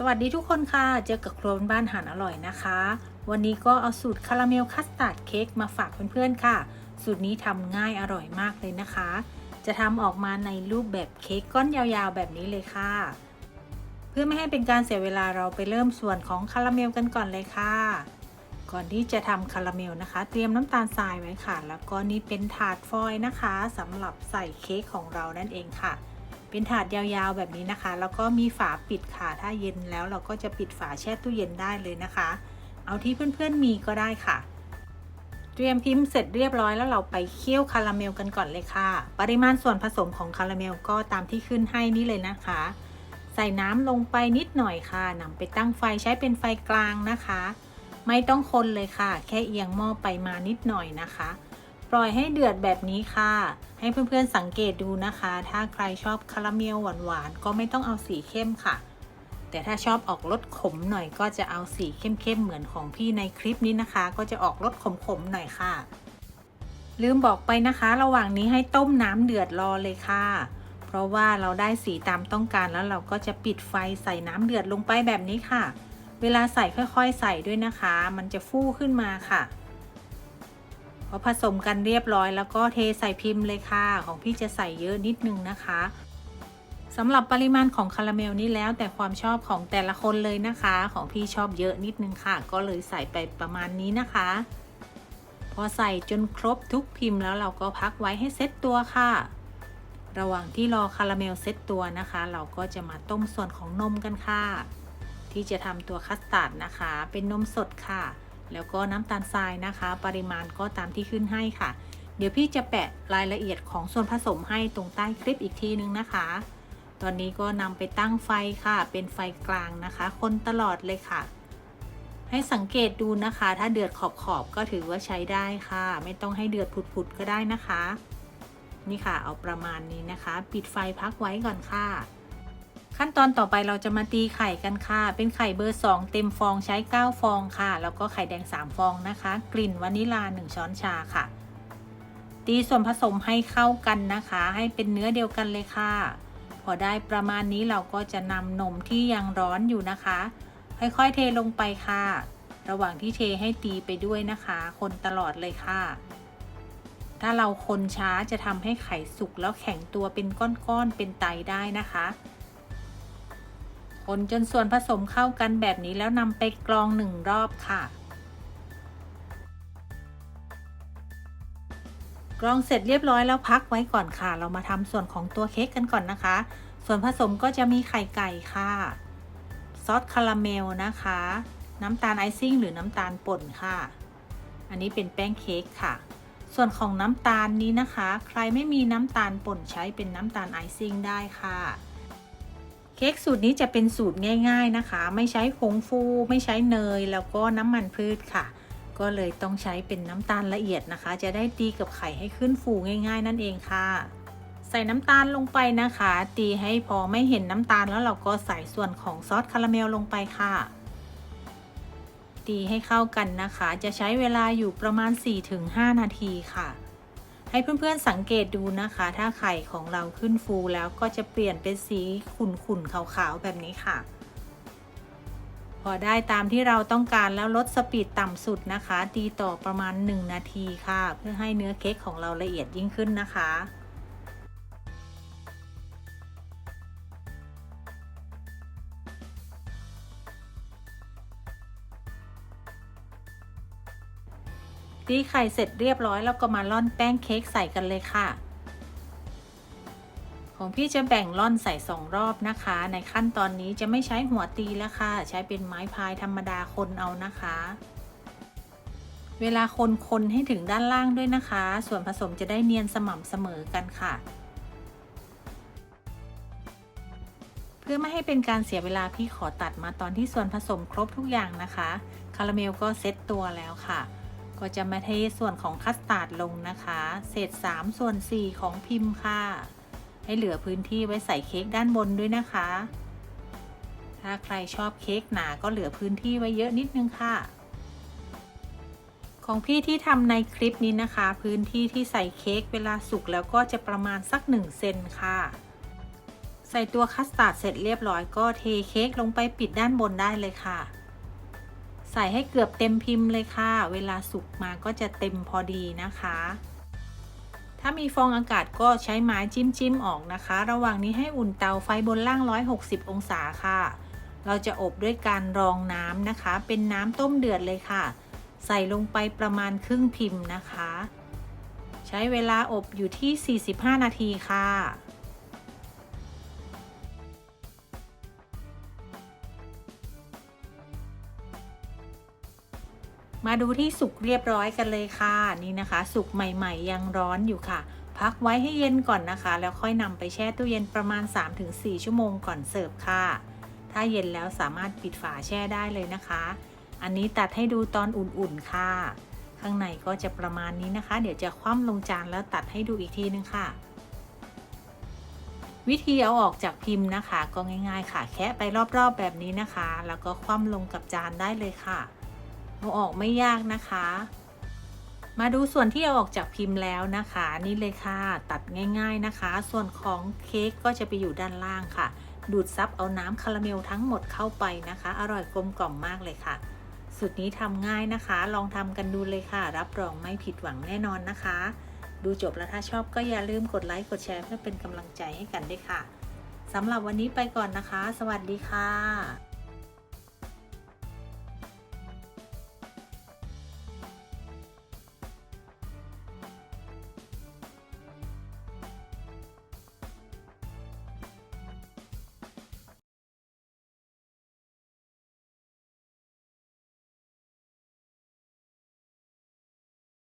สวัสดีทุกคนค่ะ เจอกับครัวบ้านอาหารอร่อยนะคะ วันนี้ก็เอาสูตรคาราเมลคัสตาร์ดเค้กมาฝากเพื่อนๆค่ะ สูตรนี้ทำง่ายอร่อยมากเลยนะคะ จะทำออกมาในรูปแบบเค้กก้อนยาวๆแบบนี้เลยค่ะ เพื่อไม่ให้เป็นการเสียเวลาเราไปเริ่มส่วนของคาราเมลกันก่อนเลยค่ะ ก่อนที่จะทำคาราเมลนะคะ เตรียมน้ำตาลทรายไว้ค่ะ แล้วก็นี่เป็นถาดฟอยล์นะคะสำหรับใส่เค้กของเรานั่นเองค่ะ เป็นถาดยาวๆแบบนี้นะคะ แล้วก็มีฝาปิดค่ะ ถ้าเย็นแล้วเราก็จะปิดฝาแช่ตู้เย็นได้เลยนะคะ เอาที่เพื่อนๆมีก็ได้ค่ะ เตรียมพิมพ์เสร็จเรียบร้อยแล้วเราไปเคี่ยวคาราเมลกันก่อนเลยค่ะ ปริมาณส่วนผสมของคาราเมลก็ตามที่ขึ้นให้นี่เลยนะคะ ใส่น้ำลงไปนิดหน่อยค่ะนำไปตั้งไฟใช้เป็นไฟกลางนะคะ ไม่ต้องคนเลยค่ะ แค่เอียงหม้อไปมานิดหน่อยนะคะ ปล่อยให้เดือดแบบนี้ค่ะ ให้เพื่อนๆสังเกตดูนะคะ ถ้าใครชอบคาราเมลหวานๆก็ไม่ต้องเอาสีเข้มค่ะ แต่ถ้าชอบออกรสขมหน่อยก็จะเอาสีเข้มๆเหมือนของพี่ในคลิปนี้นะคะ ก็จะออกรสขมๆหน่อยค่ะ ลืมบอกไปนะคะ ระหว่างนี้ให้ต้มน้ำเดือดรอเลยค่ะ เพราะว่าเราได้สีตามต้องการแล้วเราก็จะปิดไฟใส่น้ำเดือดลงไปแบบนี้ค่ะ เวลาใส่ค่อยๆ ใส่ด้วยนะคะ มันจะฟูขึ้นมาค่ะ พอผสมกันเรียบร้อยแล้วก็เทใส่พิมพ์เลยค่ะ ของพี่จะใส่เยอะนิดนึงนะคะสำหรับปริมาณของคาราเมลนี่แล้วแต่ความชอบของแต่ละคนเลยนะคะ ของพี่ชอบเยอะนิดนึงค่ะ ก็เลยใส่ไปประมาณนี้นะคะ พอใส่จนครบทุกพิมพ์แล้วเราก็พักไว้ให้เซตตัวค่ะ ระหว่างที่รอคาราเมลเซตตัวนะคะ เราก็จะมาต้มส่วนของนมกันค่ะ ที่จะทำตัวคัสตาร์ดนะคะ เป็นนมสดค่ะ แล้วก็น้ำตาลทรายนะคะ ปริมาณก็ตามที่ขึ้นให้ค่ะ เดี๋ยวพี่จะแปะรายละเอียดของส่วนผสมให้ตรงใต้คลิปอีกทีนึงนะคะ ตอนนี้ก็นำไปตั้งไฟค่ะ เป็นไฟกลางนะคะ คนตลอดเลยค่ะ ให้สังเกตดูนะคะ ถ้าเดือดขอบๆก็ถือว่าใช้ได้ค่ะ ไม่ต้องให้เดือดผุดๆก็ได้นะคะ นี่ค่ะเอาประมาณนี้นะคะ ปิดไฟพักไว้ก่อนค่ะ ขั้นตอนต่อไปเราจะมาตีไข่กันค่ะ เป็นไข่เบอร์ 2 เต็มฟองใช้ 9 ฟองค่ะ แล้วก็ไข่แดง 3 ฟองนะคะ กลิ่นวานิลา 1 ช้อนชาค่ะ ตีส่วนผสมให้เข้ากันนะคะ ให้เป็นเนื้อเดียวกันเลยค่ะ พอได้ประมาณนี้เราก็จะนำนมที่ยังร้อนอยู่นะคะ ค่อยๆเทลงไปค่ะ ระหว่างที่เทให้ตีไปด้วยนะคะ คนตลอดเลยค่ะถ้าเราคนช้าจะทำให้ไข่สุกแล้วแข็งตัวเป็นก้อนๆ เป็นไตได้นะคะ คนจนส่วนผสมเข้ากันแบบนี้แล้วนำไปกรองหนึ่งรอบค่ะ กรองเสร็จเรียบร้อยแล้วพักไว้ก่อนค่ะ เรามาทำส่วนของตัวเค้กกันก่อนนะคะ ส่วนผสมก็จะมีไข่ไก่ค่ะ ซอสคาราเมลนะคะ น้ำตาลไอซิ่งหรือน้ำตาลป่นค่ะ อันนี้เป็นแป้งเค้กค่ะส่วนของน้ำตาลนี้นะคะ ใครไม่มีน้ำตาลป่นใช้เป็นน้ำตาลไอซิ่งได้ค่ะ เค้กสูตรนี้จะเป็นสูตรง่าย ๆนะคะ ไม่ใช้ผงฟู ไม่ใช้เนย แล้วก็น้ำมันพืชค่ะ ก็เลยต้องใช้เป็นน้ำตาลละเอียดนะคะ จะได้ตีกับไข่ให้ขึ้นฟูง่าย ๆ นั่นเองค่ะ ใส่น้ำตาลลงไปนะคะ ตีให้พอไม่เห็นน้ำตาลแล้วเราก็ใส่ส่วนของซอสคาราเมลลงไปค่ะ ตีให้เข้ากันนะคะ จะใช้เวลาอยู่ประมาณ 4-5 นาทีค่ะ ให้เพื่อนๆสังเกตดูนะคะ ถ้าไข่ของเราขึ้นฟูแล้วก็จะเปลี่ยนเป็นสีขุ่นๆขาวๆแบบนี้ค่ะ พอได้ตามที่เราต้องการแล้วลดสปีดต่ำสุดนะคะตีต่อประมาณ 1 นาทีค่ะ เพื่อให้เนื้อเค้กของเราละเอียดยิ่งขึ้นนะคะ ตีไข่เสร็จเรียบร้อยแล้วก็มาร่อนแป้งเค้กใส่กันเลยค่ะ ของพี่จะแบ่งร่อนใส่สองรอบนะคะ ในขั้นตอนนี้จะไม่ใช้หัวตีแล้วค่ะ ใช้เป็นไม้พายธรรมดาคนเอานะคะ เวลาคนคนให้ถึงด้านล่างด้วยนะคะ ส่วนผสมจะได้เนียนสม่ำเสมอกันค่ะเพื่อไม่ให้เป็นการเสียเวลาพี่ขอตัดมาตอนที่ส่วนผสมครบทุกอย่างนะคะ คาราเมลก็เซ็ตตัวแล้วค่ะ ก็จะมาเทส่วนของคัสตาร์ดลงนะคะ เศษ3ส่วน4ของพิมพ์ค่ะ ให้เหลือพื้นที่ไว้ใส่เค้กด้านบนด้วยนะคะ ถ้าใครชอบเค้กหนาก็เหลือพื้นที่ไว้เยอะนิดนึงค่ะ ของพี่ที่ทำในคลิปนี้นะคะ พื้นที่ที่ใส่เค้กเวลาสุกแล้วก็จะประมาณสัก1เซนค่ะ ใส่ตัวคัสตาร์ดเสร็จเรียบร้อยก็เทเค้กลงไปปิดด้านบนได้เลยค่ะ ใส่ให้เกือบเต็มพิมพ์เลยค่ะ เวลาสุกมาก็จะเต็มพอดีนะคะ ถ้ามีฟองอากาศก็ใช้ไม้จิ้มจิ้มออกนะคะ ระหว่างนี้ให้อุ่นเตาไฟบนล่าง 160 องศาค่ะ เราจะอบด้วยการรองน้ำนะคะ เป็นน้ำต้มเดือดเลยค่ะ ใส่ลงไปประมาณครึ่งพิมพ์นะคะ ใช้เวลาอบอยู่ที่ 45 นาทีค่ะ มาดูที่สุกเรียบร้อยกันเลยค่ะนี่นะคะ สุกใหม่ ๆ ยังร้อนอยู่ค่ะ พักไว้ให้เย็นก่อนนะคะ แล้วค่อยนำไปแช่ตู้เย็นประมาณ 3-4 ชั่วโมงก่อนเสิร์ฟค่ะ ถ้าเย็นแล้วสามารถปิดฝาแช่ได้เลยนะคะ อันนี้ตัดให้ดูตอนอุ่นๆค่ะ ข้างในก็จะประมาณนี้นะคะ เดี๋ยวจะคว่ำลงจานแล้วตัดให้ดูอีกทีนึงค่ะ วิธีเอาออกจากพิมพ์นะคะ ก็ง่าย ๆ ค่ะ แคะไปรอบๆแบบนี้นะคะ แล้วก็คว่ำลงกับจานได้เลยค่ะ เอาออกไม่ยากนะคะ มาดูส่วนที่เอาออกจากพิมพ์แล้วนะคะ นี่เลยค่ะตัดง่าย ๆนะคะ ส่วนของเค้กก็จะไปอยู่ด้านล่างค่ะ ดูดซับเอาน้ำคาราเมลทั้งหมดเข้าไปนะคะ อร่อยกลมกล่อมมากเลยค่ะสูตรนี้ทำง่ายนะคะ ลองทำกันดูเลยค่ะ รับรองไม่ผิดหวังแน่นอนนะคะ ดูจบแล้วถ้าชอบก็อย่าลืมกดไลค์กดแชร์เพื่อเป็นกำลังใจให้กันด้วยค่ะสำหรับวันนี้ไปก่อนนะคะ สวัสดีค่ะ